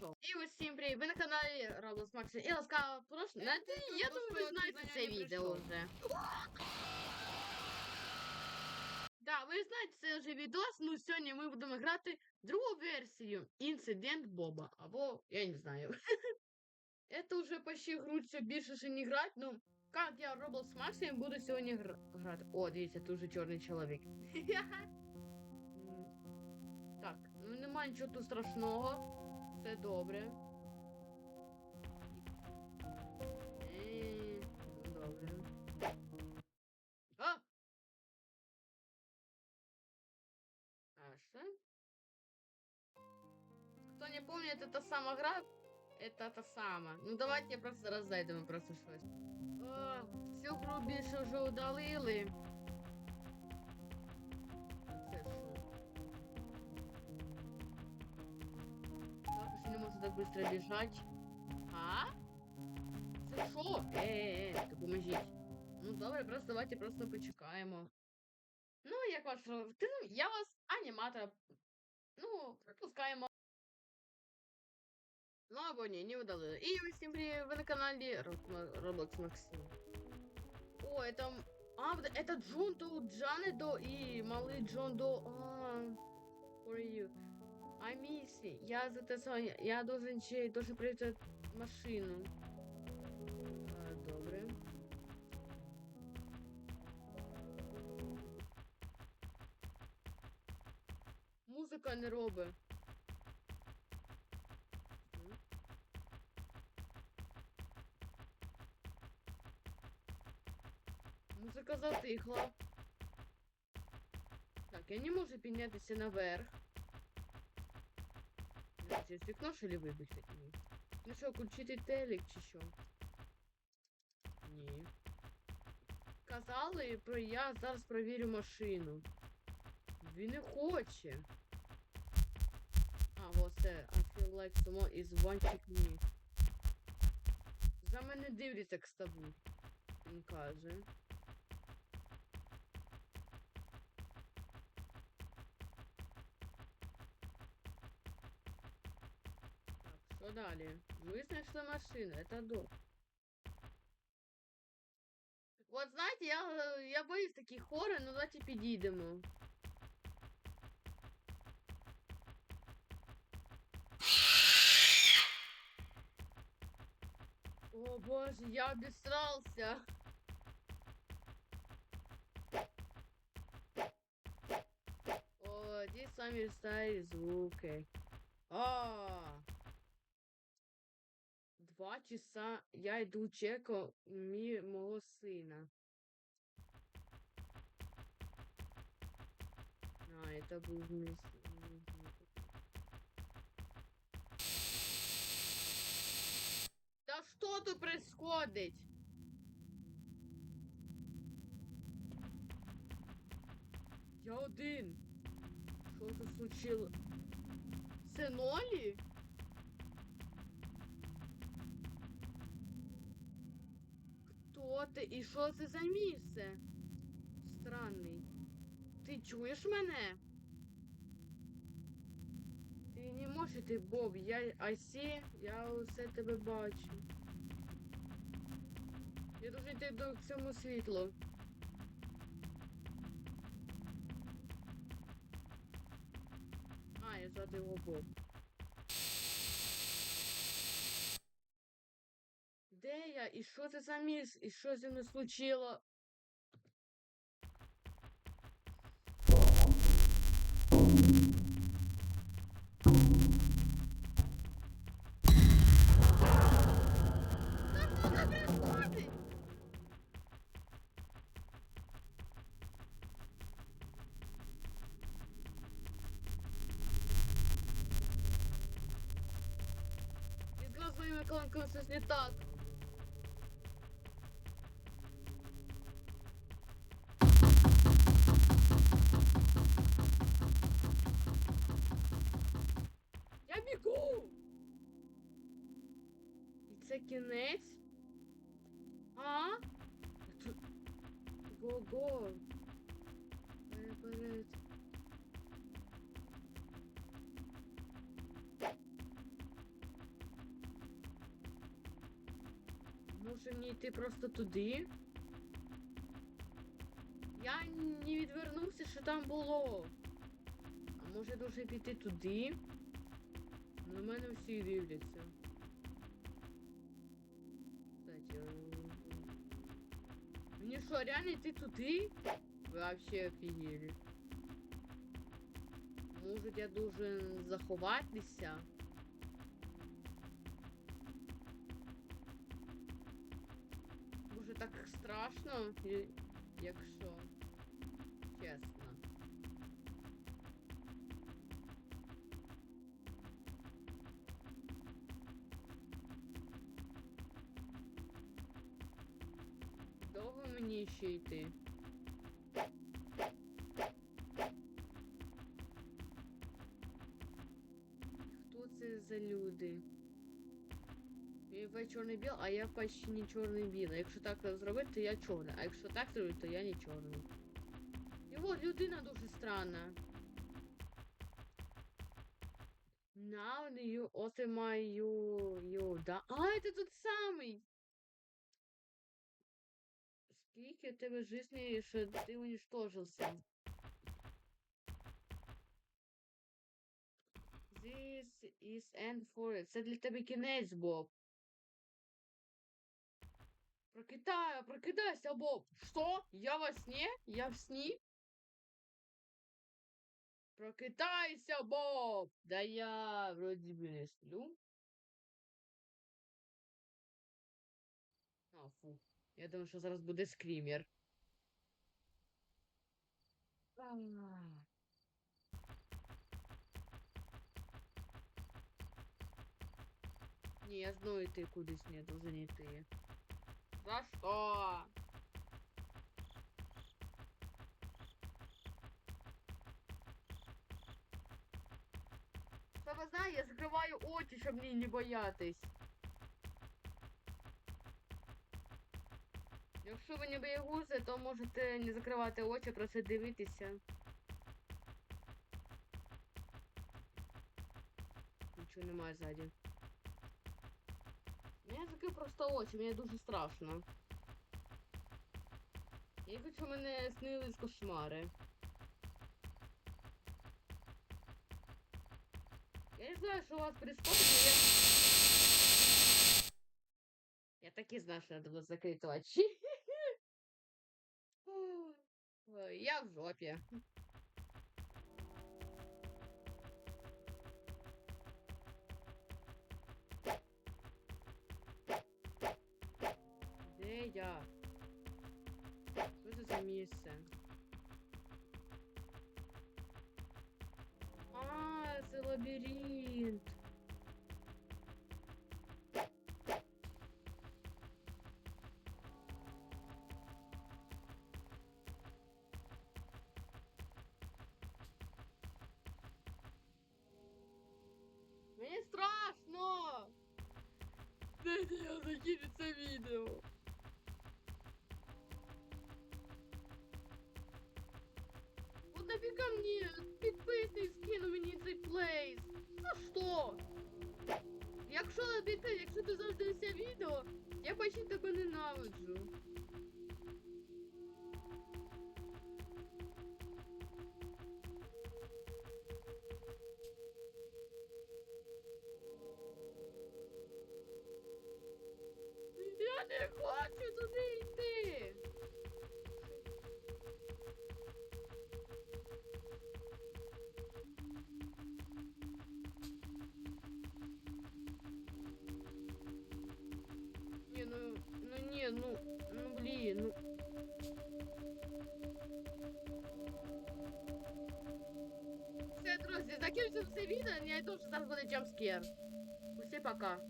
пішов. І усім привіт, ви на каналі Roblox Max і ласкаво прошу. Я ну, думаю, ви знаєте це відео вже. Так, ви знаєте це вже відос, ну сьогодні ми будемо грати другу версію Інцидент Боба. Або я не знаю. Это уже почти грудь більше ще не грати, ну как я Roblox Max я буду сьогодні гра- грати. О, дивіться, тут уже чорний чоловік. Так, ну нема нічого тут страшного. Все добре. Добре. А! Что? Кто не помнит, это сама игра. Это та сама. Ну давайте просто роздайдемо просто. А, всю гру вже удалили. Так, ще не можу так швидко біжати. А? Це що? Е-е-е, допоможіть. Ну добре, просто давайте просто почекаємо. Ну, як ваш ти, ну, я вас аніматора. Ну, пропускаємо. Ну або ні, не удалили. І усім привіт, ви на каналі Ро- Roblox Максим. О, это... А, вот это Джон До, Джанедо и малый Джон До. А, for you. Miss you. Я записал, я, я должен чей, должен прийти машину. А, добре. Музика не робить. Музика затихла. Так, я не можу піднятися наверх. Через вікно що ли вибігти? Ні. Ну що, включити телек чи що? Ні. Казали, про я зараз провірю машину. Він не хоче. А, ось це. I feel like someone is watching me. За мене дивляться к стабу. Він каже. що далі? Ми знайшли машину, это до. От знаєте, я, е, я боюсь таких хори, ну давайте підійдемо. О боже, я обесрался. О, здесь сами старые звуки. А. Два часа я йду чеку мі мого сина. А, это мій син. Да что тут происходит? Я один. Тут случилось? Це Хто ти? І що це за місце? Странний. Ти чуєш мене? Ти не можеш іти, Боб. Я Асі, я усе тебе бачу. Я дуже йти до цьому світлу. А, я звати його Боб. Де я? І що це за міс? І що зі мною случило? Із глазовими колонками щось не так. це кінець. А? Го-го. Е, перед. Може мені йти просто туди? Я не відвернувся, що там було. А може дуже піти туди? На мене всі дивляться. Що, реально ты туди? Ви вообще офігели. Може я должен заховатися? Може так страшно, якщо мені ще йти? Хто це за люди? Він чорний біл, а я почти не чорний біл. Якщо так зробити, то я чорний. А якщо так зробити, то я не чорний. І от людина дуже странна. Now you you, да. А, это тот самый! Скільки у тебе жизни, що ти уничтожився? This is end for it. Це для тебе кінець, Боб. Прокидай, прокидайся, Боб. Що? Я во сні? Я в сні? Прокидайся, Боб! Да я вроде бы не сплю. Я думаю, що зараз буде скрімер. Ні, я знову йти кудись не должен йти. За що? Саме знаю, я закриваю очі, щоб мені не боятись. Якщо ви не боягузи, то можете не закривати очі, просто дивитися. Нічого немає ззаді. Я закрив просто очі, мені дуже страшно. Я хочу, мене снились кошмари. Я не знаю, що у вас происходит, я... Я так и знаю, что надо было закрыть очи. Ой, Я в жопе. Де я? Що це за місце? А, це лабіринт. Мені страшно! Дайте я закину це відео. Вот нафіга мені підписник скинув мені цей плейс. За що? Якщо ти, якщо ти завжди все відео, я почти тебе ненавиджу. Ну ну, блин, ну. Все, друзі, закінчимо це відео, я йду, що зараз буде джампскер. Усі пока.